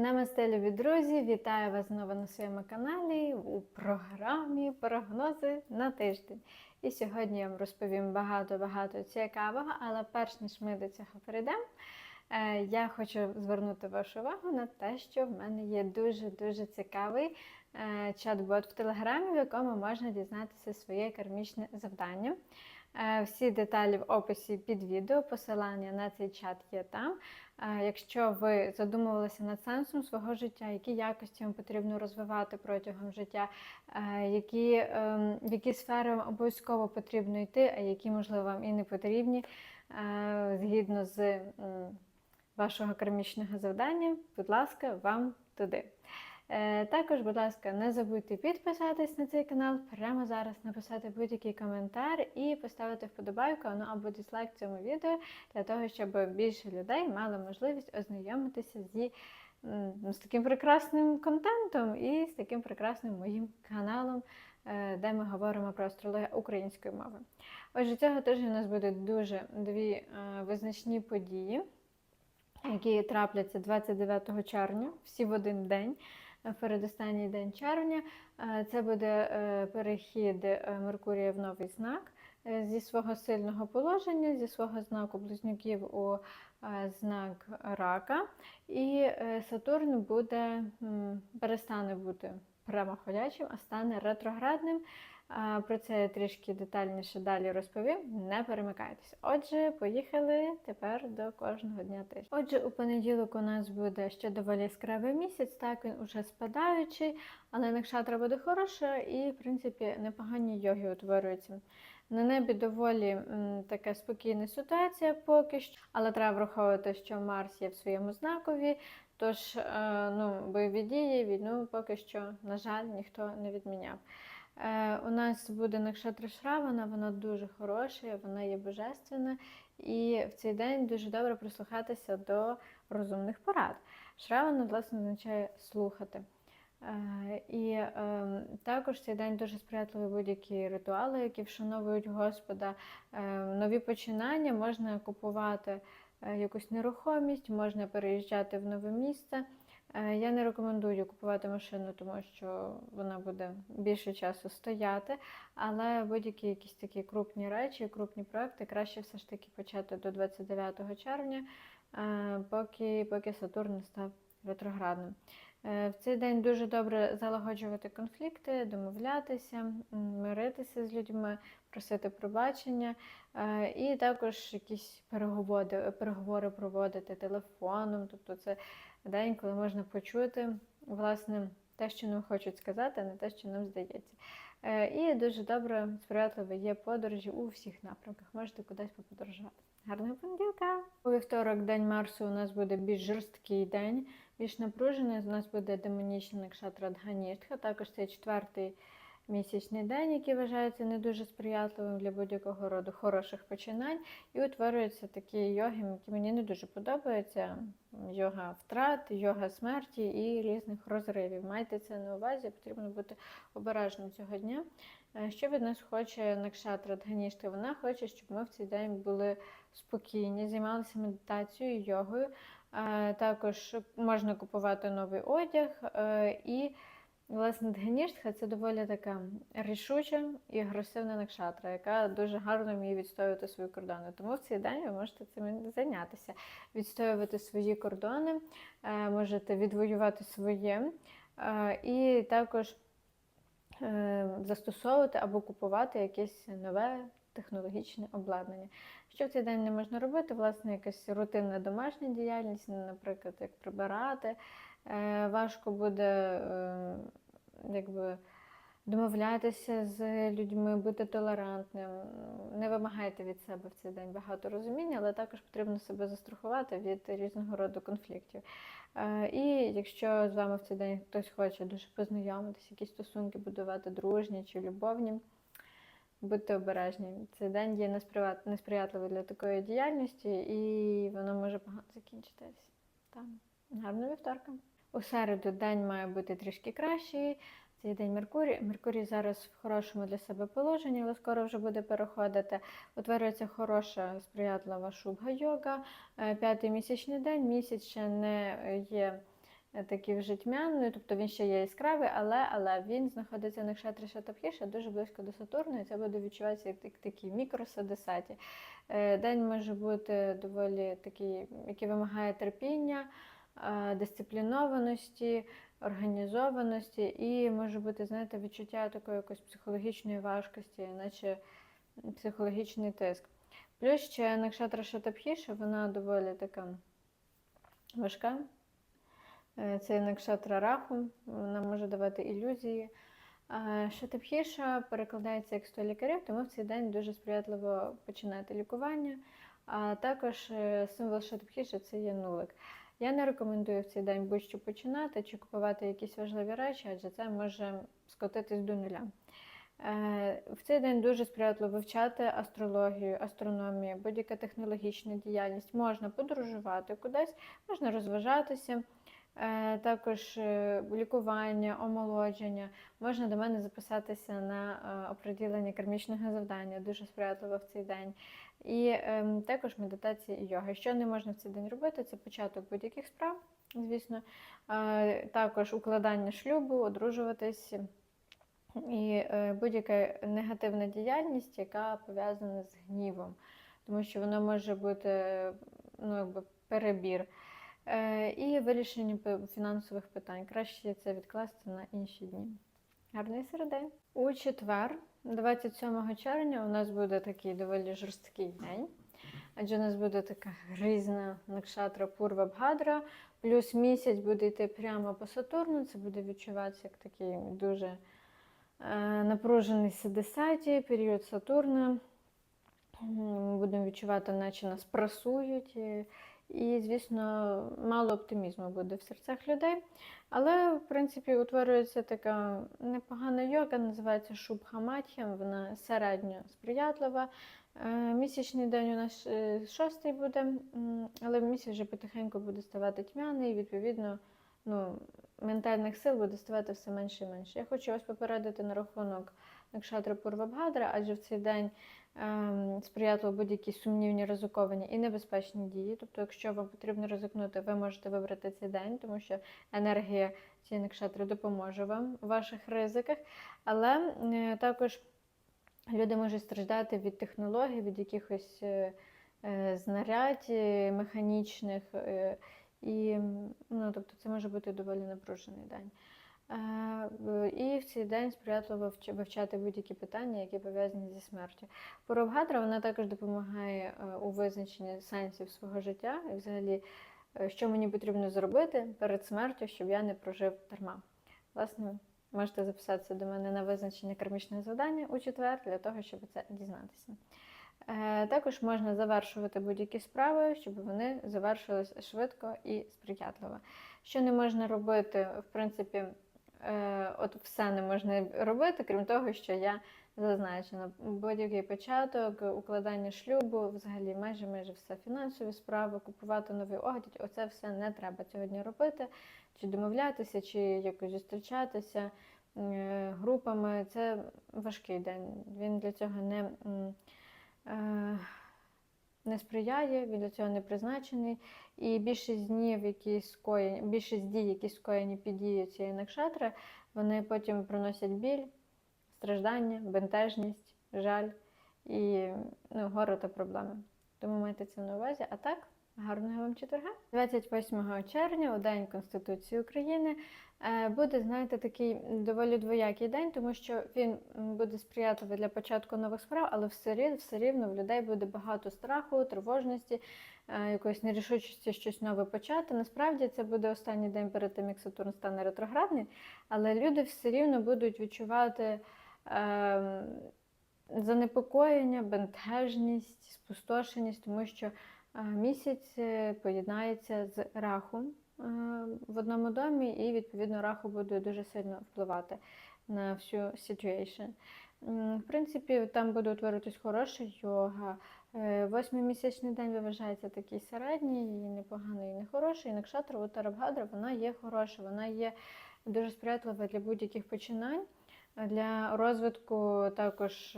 Намасте, любі друзі! Вітаю вас знову на своєму каналі у програмі Прогнози на тиждень. І сьогодні я вам розповім багато-багато цікавого, але перш ніж ми до цього перейдемо, е, я хочу звернути вашу увагу на те, що в мене є дуже-дуже цікавий е, чат-бот в Телеграмі, в якому можна дізнатися своє кармічне завдання. Е, Всі деталі в описі під відео, посилання на цей чат є там. Е, Якщо ви задумувалися над сенсом свого життя, які якості вам потрібно розвивати протягом життя, е, які, ем, в які сфери вам обов'язково потрібно йти, а які, можливо, вам і не потрібні, згідно з вашого кармічного завдання, будь ласка, вам туди. Е, Також, будь ласка, не забудьте підписатись на цей канал, прямо зараз написати будь-який коментар і поставити вподобайку ну, або дизлайк цьому відео для того, щоб більше людей мали можливість ознайомитися зі, з таким прекрасним контентом і з таким прекрасним моїм каналом, е, де ми говоримо про астрологію українською мовою. Отже, цього тижня у нас буде дуже дві е, визначні події, які трапляться 29 червня, всі в один день. Е, Передостанній день червня Е, це буде е, перехід Меркурія в новий знак зі свого сильного положення, зі свого знаку близнюків у знак рака. І Сатурн буде, перестане бути прямоходячим, а стане ретроградним. Про це я трішки детальніше далі розповім. Не перемикайтеся. Отже, поїхали тепер до кожного дня тижня. Отже, у понеділок у нас буде ще доволі яскравий місяць, так він уже спадаючий, але накшатра буде хороша і, в принципі, непогані йоги утворюються. На небі доволі м, така спокійна ситуація поки що, але треба враховувати, що Марс є в своєму знакові. Тож е, ну, бойові дії, війну поки що, на жаль, ніхто не відміняв. Е, у нас буде Накшатра Шравана, вона дуже хороша, вона є божественна, і в цей день дуже добре прислухатися до розумних порад. Шравана, власне, означає слухати. Е, І е, також цей день дуже сприятливі будь-які ритуали, які вшановують Господа. Е, нові починання можна купувати якусь нерухомість, можна переїжджати в нове місце. Е, Я не рекомендую купувати машину, тому що вона буде більше часу стояти. Але будь-які якісь такі крупні речі, крупні проекти краще все ж таки почати до 29 червня, е, поки, поки Сатурн не став ретроградним. Е, В цей день дуже добре залагоджувати конфлікти, домовлятися, миритися з людьми, просити пробачення, і також якісь переговори, переговори проводити телефоном. Тобто це день, коли можна почути власне те, що нам хочуть сказати, а не те, що нам здається. Е, І дуже добре, сприятливо є подорожі у всіх напрямках. Можете кудись поподорожувати. Гарного понеділка! У вівторок день Марсу у нас буде більш жорсткий день, більш напружений. У нас буде демонічний накшатра Дганістха. Також це четвертий місячний день, який вважається не дуже сприятливим для будь-якого роду хороших починань. І утворюються такі йоги, які мені не дуже подобаються. Йога втрат, йога смерті і різних розривів. Майте це на увазі, потрібно бути обережним цього дня. Е, Що від нас хоче Накшатра Дганішта? Вона хоче, щоб ми в цей день були спокійні, займалися медитацією, йогою. Е, Також можна купувати новий одяг. е, І, власне, Дганіштха це доволі така рішуча і агресивна накшатра, яка дуже гарно вміє відстоювати свої кордони. Тому в цей день ви можете цим зайнятися, відстоювати свої кордони, е, можете відвоювати своє. е, І також е, застосовувати або купувати якесь нове технологічне обладнання. Що в цей день не можна робити? Власне, якась рутинна домашня діяльність, наприклад, як прибирати. Важко буде якби, домовлятися з людьми, бути толерантним. Не вимагайте від себе в цей день багато розуміння, але також потрібно себе застрахувати від різного роду конфліктів. Е, І якщо з вами в цей день хтось хоче дуже познайомитися, якісь стосунки будувати дружні чи любовні, будьте обережні. Цей день є несприя- несприятливий для такої діяльності, і воно може погано закінчитись. Там гарного вівторка. У середу день має бути трішки кращий. Цей день Меркурій. Меркурій зараз в хорошому для себе положенні, але скоро вже буде переходити. Утворюється хороша сприятлива шубга йога. Е, П'ятий місячний день. Місяць ще не є е, такий вже тьмяний, тобто він ще є яскравий, але, але він знаходиться на кшатрі Шатапхіша дуже близько до Сатурну, і це буде відчуватися як так- такий мікросадесаті. Е, День може бути доволі такий, який вимагає терпіння, дисциплінованості, організованості, і може бути, знаєте, відчуття такої якоїсь психологічної важкості, наче психологічний тиск. Плюс ще Накшатра Шатапхіша, вона доволі така важка. Е, Це Накшатра Раху, вона може давати ілюзії. Шатапхіша перекладається як 100 лікарів, тому в цей день дуже сприятливо починати лікування. А також е, символ Шатапхіши це є нулик. Я не рекомендую в цей день будь-що починати чи купувати якісь важливі речі, адже це може скотитись до нуля. Е, В цей день дуже сприятливо вивчати астрологію, астрономію, будь-яка технологічна діяльність. Можна подорожувати кудись, можна розважатися. Е, Також е, лікування, омолодження. Можна до мене записатися на оприділення кармічного завдання, дуже сприятливо в цей день. І ем, також медитація і йога. Що не можна в цей день робити, це початок будь-яких справ, звісно. Е, Також укладання шлюбу, одружуватись і е, будь-яка негативна діяльність, яка пов'язана з гнівом, тому що вона може бути ну, якби перебір. Е, І вирішення фінансових питань. Краще це відкласти на інші дні. Гарний середень. У четвер, 27 червня, у нас буде такий доволі жорсткий день. Адже у нас буде така грізна накшатра Пурва Бхадра, плюс місяць буде йти прямо по Сатурну. Це буде відчуватися як такий дуже е, напружений Седесаті, період Сатурна. Ми будемо відчувати, наче нас прасують. І, звісно, мало оптимізму буде в серцях людей. Але, в принципі, утворюється така непогана йога, називається Шубхаматхя, вона середньо сприятлива. Е, Місячний день у нас е, шостий буде, але місяць вже потихеньку буде ставати тьмяний, і, відповідно, ну, ментальних сил буде ставати все менше і менше. Я хочу вас попередити на рахунок Накшатри Пурвабхадра, адже в цей день сприятливо будь-які сумнівні, ризиковані і небезпечні дії. Тобто, якщо вам потрібно ризикнути, ви можете вибрати цей день, тому що енергія цієї накшатри допоможе вам у ваших ризиках. Але е, також люди можуть страждати від технологій, від якихось е, е, знарядь механічних. І ну, тобто це може бути доволі напружений день. Е, І в цей день сприятливо вивчати будь-які питання, які пов'язані зі смертю. Поробгадра вона також допомагає е, у визначенні сенсів свого життя і взагалі, е, що мені потрібно зробити перед смертю, щоб я не прожив дарма. Власне, можете записатися до мене на визначення кармічного завдання у четвер для того, щоб це дізнатися. Також можна завершувати будь-які справи, щоб вони завершились швидко і сприятливо. Що не можна робити, в принципі, е, от все не можна робити, крім того, що я зазначена. Будь-який початок, укладання шлюбу, взагалі майже майже все фінансові справи, купувати новий одяг, оце все не треба сьогодні робити, чи домовлятися, чи якось зустрічатися е, групами. Це важкий день. Він для цього не. е, не сприяє, він для цього не призначений. І більшість днів, які скоєні, більшість дій, які скоєні під дією цієї накшатри, вони потім приносять біль, страждання, бентежність, жаль і ну, горе та проблеми. Тому майте це на увазі. А так, гарного вам четверга. 28 червня, у День Конституції України, е, буде, знаєте, такий доволі двоякий день, тому що він буде сприятливий для початку нових справ, але все рівно, все рівно в людей буде багато страху, тривожності, е, якоїсь нерішучості щось нове почати. Насправді це буде останній день перед тим, як Сатурн стане ретроградний, але люди все рівно будуть відчувати. Е, Занепокоєння, бентежність, спустошеність, тому що місяць е, поєднається з рахом е, в одному домі, і відповідно раху буде дуже сильно впливати на всю situation. В принципі, там буде утворитись хороша йога. Е, Восьмий місячний день вважається такий середній, і непоганий, і нехороший. І Накшатра Утарабгадра, вона є хороша, вона є дуже сприятлива для будь-яких починань, для розвитку також.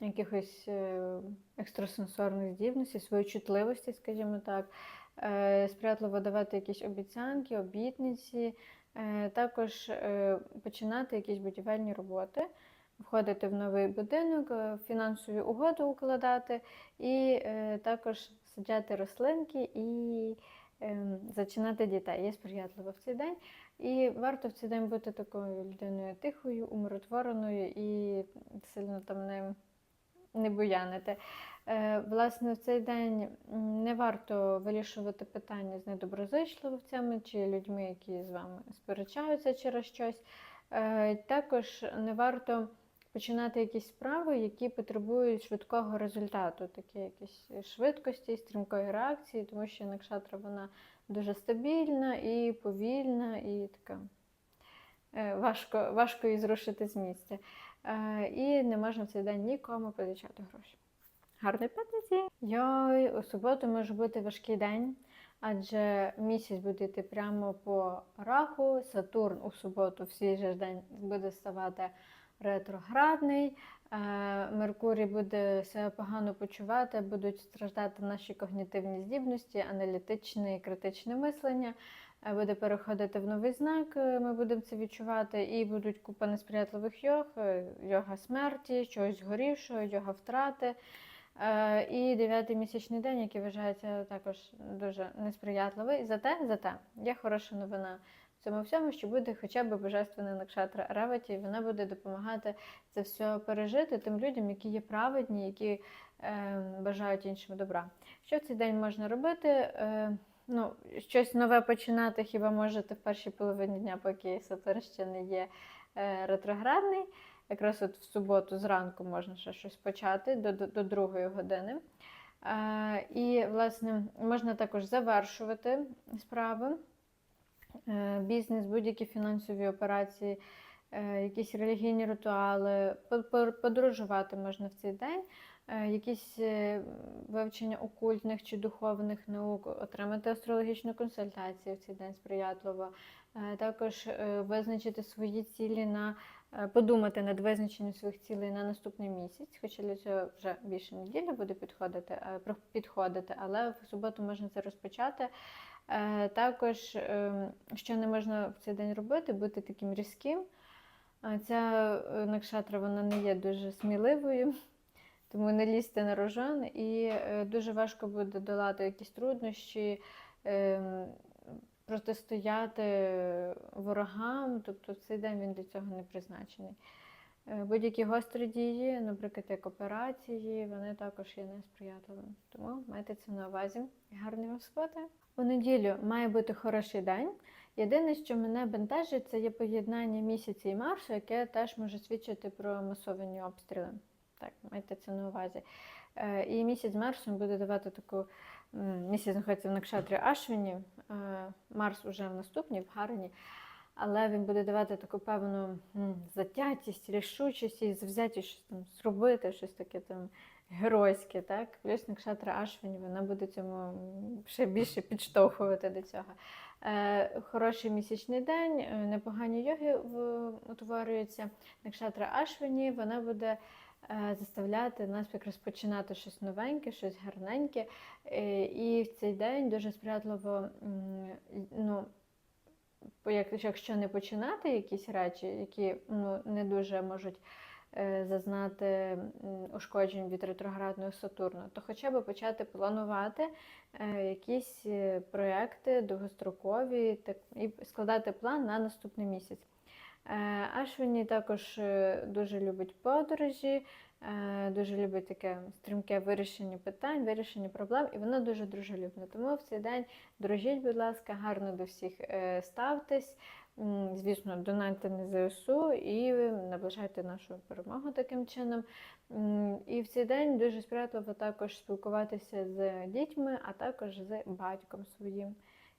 Якихось е, екстрасенсорних здібностей, своєї чутливості, скажімо так. е, сприятливо давати якісь обіцянки, обітниці, е, також починати якісь будівельні роботи, входити в новий будинок, фінансові угоди укладати і також саджати рослинки і зачинати дітей. Є сприятливо в цей день. І варто в цей день бути такою людиною тихою, умиротвореною і сильно там не, не буянити. Е, Власне, в цей день не варто вирішувати питання з недоброзичливцями чи людьми, які з вами сперечаються через щось. Е, Також не варто починати якісь справи, які потребують швидкого результату, такі якісь швидкості, стрімкої реакції, тому що накшатра вона дуже стабільна і повільна, і така е, важко, важко її зрушити з місця. Е, І не можна в цей день нікому позичати гроші. Гарної п'ятниці! Йой, у суботу може бути важкий день, адже місяць буде йти прямо по раху. Сатурн у суботу в свій же день буде ставати ретроградний. Е, Меркурій буде себе погано почувати, будуть страждати наші когнітивні здібності, аналітичне і критичне мислення. Е, Буде переходити в новий знак, е, ми будемо це відчувати, і будуть купа несприятливих йог, йога смерті, чогось горішого, йога втрати. Е, І дев'ятий місячний день, який вважається також дуже несприятливий. Зате, зате є хороша новина в цьому всьому, що буде хоча б божественна накшатра Реваті, і вона буде допомагати це все пережити тим людям, які є праведні, які е, бажають іншим добра. Що в цей день можна робити? Е, ну, щось нове починати хіба можете в першій половині дня, поки Сатурн ще не є е, ретроградний. Якраз от в суботу зранку можна ще щось почати до, до, другої години. Е, і, власне, можна також завершувати справи, е, бізнес, будь-які фінансові операції, е, якісь релігійні ритуали, по- по- подорожувати можна в цей день, е, якісь е, вивчення окультних чи духовних наук, отримати астрологічну консультацію в цей день сприятливо, Е, також визначити свої цілі на подумати над визначенням своїх цілей на наступний місяць, хоча для цього вже більше неділя буде підходити, е, підходити, але в суботу можна це розпочати. Е, Також, е, що не можна в цей день робити, бути таким різким. Е, Ця е, накшатра вона не є дуже сміливою, тому не лізьте на рожон, і е, дуже важко буде долати якісь труднощі, ем, протистояти ворогам, тобто цей день він для цього не призначений. Е, Будь-які гострі дії, наприклад, як операції, вони також є несприятливими. Тому майте це на увазі. Гарної вам суботи. У неділю має бути хороший день. Єдине, що мене бентежить, це є поєднання місяця і Марсу, яке теж може свідчити про масовані обстріли. Так, майте це на увазі. Е, І місяць Марсом буде давати таку місяць знаходиться в Накшатрі Ашвіні, Марс уже в наступній, в Гарні, але він буде давати таку певну затятість, рішучість і завзятість щось там зробити, щось таке там геройське. Так? Плюс Накшатра Ашвіні, вона буде цьому ще більше підштовхувати до цього. Е, Хороший місячний день, е, непогані йоги утворюються. Накшатра Ашвіні, вона буде е, заставляти нас якраз починати щось новеньке, щось гарненьке. Е, І в цей день дуже сприятливо, ну, якщо не починати якісь речі, які ну, не дуже можуть е, зазнати ушкоджень від ретроградного Сатурну, то хоча б почати планувати е, якісь е, проекти довгострокові і складати план на наступний місяць. Е, Ашвіні також е, дуже любить подорожі, е, дуже любить таке стрімке вирішення питань, вирішення проблем, і вона дуже дружелюбна. Тому в цей день дружіть, будь ласка, гарно до всіх ставтесь. Звісно, донайте на ЗСУ і наближайте нашу перемогу таким чином. І в цей день дуже сприятливо також спілкуватися з дітьми, а також з батьком своїм.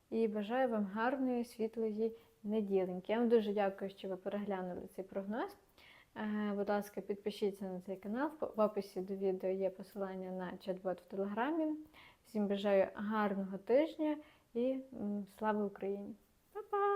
І бажаю вам гарної, світлої неділеньки. Я вам дуже дякую, що ви переглянули цей прогноз. Е, Будь ласка, підпишіться на цей канал. В описі до відео є посилання на чат-бот в Телеграмі. Всім бажаю гарного тижня і слава Україні! Па-па!